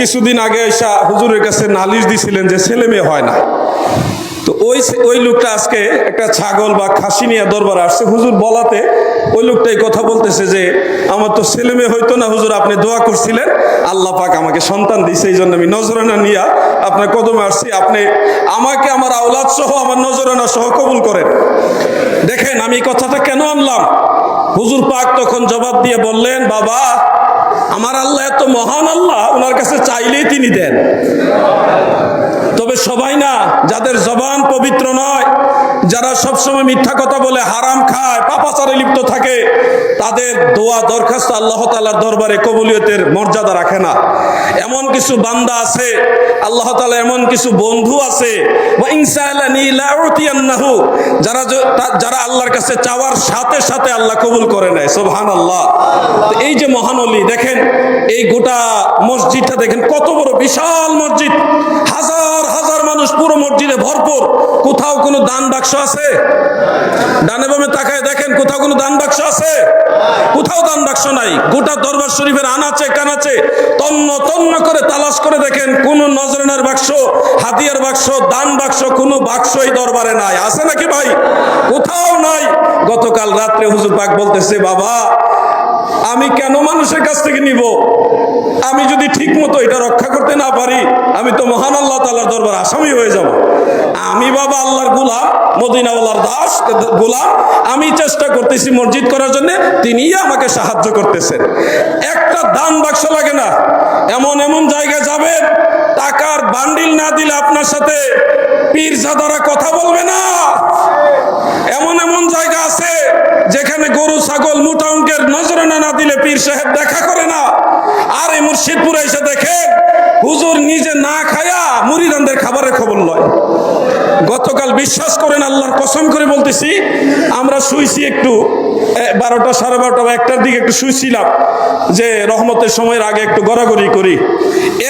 কিছুদিন আগে এসা হুজুরের কাছে নালিশ দিছিলেন যে ছেলে মেয়ে হয় না। তো ওই ওই লোকটা আজকে একটা ছাগল বা খাসি নিয়ে দরবার আসছে। হুজুর বলাতে ওই লোকটা এই কথা বলতেছে যে, আমার তো ছেলে মেয়ে হইতো না, হুজুর আপনি দোয়া করছিলেন। আল্লাহ পাক আমাকে সন্তান দিয়েছে এই জন্য আমি নজরানা নিয়া আপনার কদমে আসছি। আপনি আমাকে, আমার আওলাদ সহ, আমার নজরানা সহ কবুল করেন। দেখেন আমি কথাটা কেন আনলাম? হুজুর পাক তখন জবাব দিয়ে বললেন, বাবা আমার আল্লাহ এত মহান আল্লাহ ওনার কাছে চাইলেই তিনি দেন। তবে সবাই না, যাদের জবান পবিত্র নয়, যারা সবসময় মিথ্যা কথা বলে হারাম খায়, পাপাচারে লিপ্ত থাকে, তাদের দোয়া দরখাস্ত আল্লাহ তালার দরবারে কবুলিয়তের মর্যাদা রাখে না। এমন কিছু বান্দা আছে, আল্লাহ তালা এমন কিছু বন্ধু আছে যারা যারা আল্লাহর কাছে চাওয়ার সাথে সাথে আল্লাহ কবুল করে নেয় সোবহান আল্লাহ এই যে মহানলী দেখেন, এই গোটা মসজিদটা দেখেন, কত বড় বিশাল মসজিদ। মানুষ পুরো মসজিদে ভরপুর। কোথাও কোনো দান বাক্স আছে? ডানে বামে তাকায় দেখেন, কোথাও কোনো দান বাক্স আছে? কোথাও দান বাক্স নাই। গোটা দরবার শরীফের আনাচে কানাচে তন্ন তন্ন করে তালাশ করে দেখেন, কোন নজরানার বাক্স, হাতিয়ার বাক্স, দান বাক্স, কোনো এই দরবারে নাই। আছে নাকি ভাই? কোথাও নাই। গতকাল রাত্রে হুজুর পাক বলতেছে, বাবা আমি কেন মানুষের কাছ থেকে নিব? আমি যদি ঠিক মতো এটা রক্ষা করতে না পারি, আমি তো মহান আল্লাহ তালার দরবার আসামি হয়ে যাব। আমি বাবা আল্লাহর গোলাম, মদিনাওয়ালার দাস, গোলাম। আমি চেষ্টা করতেছি মসজিদ করার জন্য, তিনিই আমাকে সাহায্য করতেছেন। একটা দান বাক্স লাগে না। এমন এমন জায়গায় যাবেন, টাকার বান্ডিল না দিলে আপনার সাথে পীরজাদারা কথা বলবে না এমন এমন জায়গা আছে যেখানে গরু ছাগল মোটা অঙ্কের নজরানা না দিলে পীর সাহেব দেখা করে না। আর এই মুর্শিদপুরে এসে দেখে হুজুর নিজে না খায়া মুড়িদানদের খাবারের খবর লয়। গতকাল বিশ্বাস করেন আল্লাহর কসম করে বলতেছি, আমরা শুইছি একটু বারোটা, সাড়ে বারোটা বা একটার দিকে একটু শুইছিলাম, যে রহমতের সময়ের আগে একটু গড়াগড়ি করি।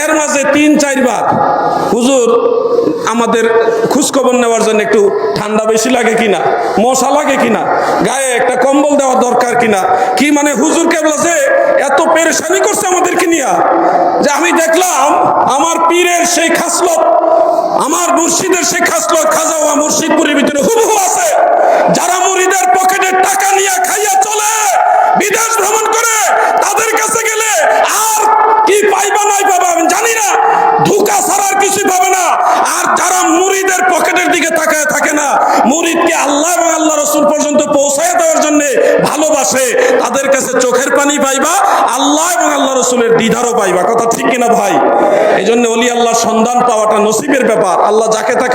এর মাঝে তিন চারবার হুজুর আমাদের খোঁজখবর নেওয়ার জন্য একটু ঠান্ডা বেশি লাগে কিনা? মশা লাগে কিনা? গায়ে একটা কম্বল দেওয়া দরকার কিনা? কি মানে হুজুর কেবলা যে এত পেরেশানি করছে আমাদেরকে নিয়ে? যে আমি দেখলাম আমার পীরের সেই খাসলত, আমার মুর্শিদের সেই খাসলত খাজাওয়া মুর্শিদপুরের ভিতরে কাছে চোখের পানি পাইবা, আল্লাহ এবং আল্লাহ রসুলের দ্বিধারও পাইবা। কথা ঠিক কিনা ভাই? এই জন্য অলি আল্লাহ সন্ধান পাওয়াটা নসিবের ব্যাপার। আল্লাহ যাকে তাকে